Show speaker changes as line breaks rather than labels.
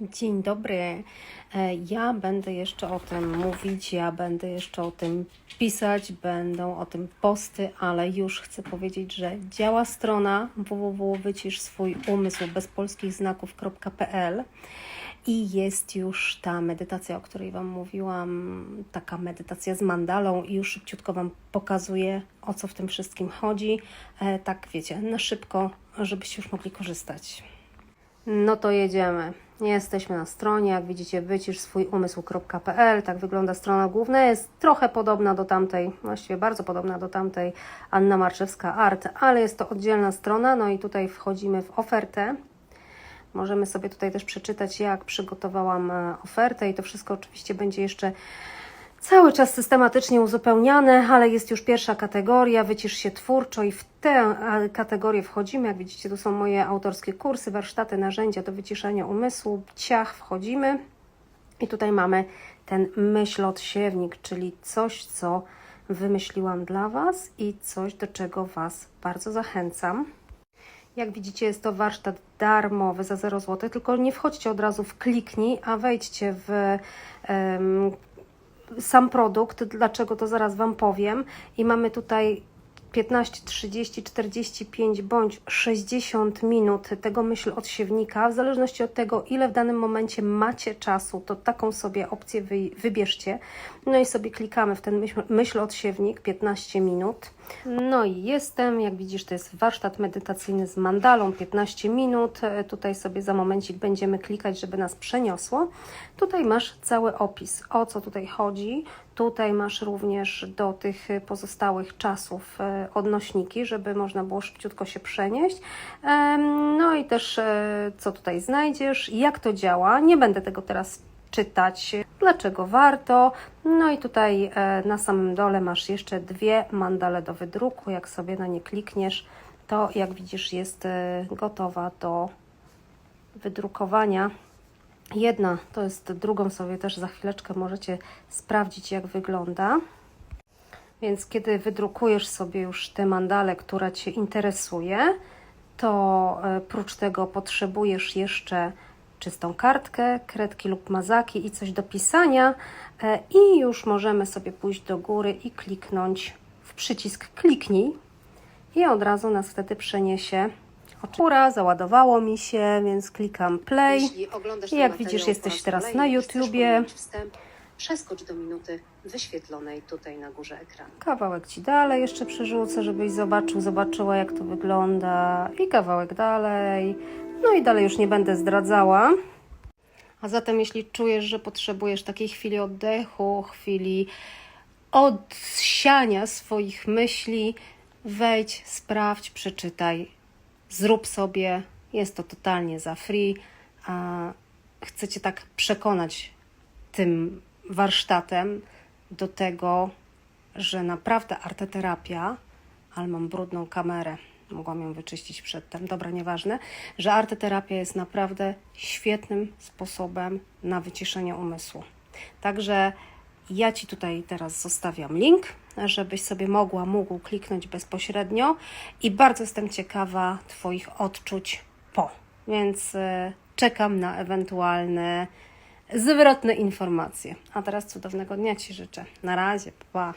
Dzień dobry. E, Ja będę jeszcze o tym mówić, ja będę jeszcze o tym pisać, będą o tym posty, ale już chcę powiedzieć, że działa strona www.wycisz swój bez polskich i jest już ta medytacja, o której Wam mówiłam, taka medytacja z mandalą i już szybciutko Wam pokazuję, o co w tym wszystkim chodzi. E, Tak wiecie, na szybko, żebyście już mogli korzystać. No to jedziemy. Jesteśmy na stronie, jak widzicie, wycisz swój umysł.pl. Tak wygląda strona główna. Jest trochę podobna do tamtej, właściwie bardzo podobna do tamtej Anna Marczewska Art, ale jest to oddzielna strona. No i tutaj wchodzimy w ofertę. Możemy sobie tutaj też przeczytać, jak przygotowałam e, ofertę, i to wszystko oczywiście będzie jeszcze cały czas systematycznie uzupełniane, ale jest już pierwsza kategoria, wycisz się twórczo i w tę kategorię wchodzimy. Jak widzicie, tu są moje autorskie kursy, warsztaty, narzędzia do wyciszania umysłu, ciach wchodzimy. I tutaj mamy ten myślodsiewnik, czyli coś, co wymyśliłam dla Was i coś, do czego Was bardzo zachęcam. Jak widzicie, jest to warsztat darmowy za 0 zł, tylko nie wchodźcie od razu w kliknij, a wejdźcie w em, sam produkt, dlaczego to zaraz Wam powiem. I mamy tutaj 15, 30, 45 bądź 60 minut tego myśl odsiewnika. W zależności od tego, ile w danym momencie macie czasu, to taką sobie opcję wy, wybierzcie. No i sobie klikamy w ten myśl, myśl odsiewnik 15 minut. No i jestem, jak widzisz, to jest warsztat medytacyjny z mandalą 15 minut. E, Tutaj sobie za momencik będziemy klikać, żeby nas przeniosło. Tutaj masz cały opis, o co tutaj chodzi. Tutaj masz również do tych pozostałych czasów e, odnośniki, żeby można było szybciutko się przenieść. No i też e, co tutaj znajdziesz, jak to działa. Nie będę tego teraz czytać, dlaczego warto. No i tutaj e, na samym dole masz jeszcze dwie mandale do wydruku. Jak sobie na nie klikniesz, to jak widzisz jest gotowa do wydrukowania. Jedna to jest drugą sobie też za chwileczkę możecie sprawdzić jak wygląda. Więc kiedy wydrukujesz sobie już te mandale, która Cię interesuje, to e, prócz tego potrzebujesz jeszcze czystą kartkę, kredki lub mazaki i coś do pisania e, i już możemy sobie pójść do góry i kliknąć w przycisk kliknij i od razu nas wtedy przeniesie. Ura, załadowało mi się, więc klikam play. I jak widzisz, jesteś
raz
teraz na YouTubie.
Wstęp, przeskocz do minuty wyświetlonej tutaj na górze ekranu.
Kawałek Ci dalej jeszcze przerzucę, żebyś zobaczył, zobaczyła jak to wygląda i kawałek dalej. No i dalej już nie będę zdradzała. A zatem jeśli czujesz, że potrzebujesz takiej chwili oddechu, chwili odsiania swoich myśli, wejdź, sprawdź, przeczytaj, zrób sobie. Jest to totalnie za free. A chcę Cię tak przekonać tym warsztatem do tego, że naprawdę arteterapia, ale mam brudną kamerę, mogłam ją wyczyścić przedtem, dobra, nieważne, że arteterapia jest naprawdę świetnym sposobem na wyciszenie umysłu. Także ja Ci tutaj teraz zostawiam link, żebyś sobie mogła, mógł kliknąć bezpośrednio i bardzo jestem ciekawa Twoich odczuć po, więc e, czekam na ewentualne zwrotne informacje. A teraz cudownego dnia Ci życzę. Na razie, pa.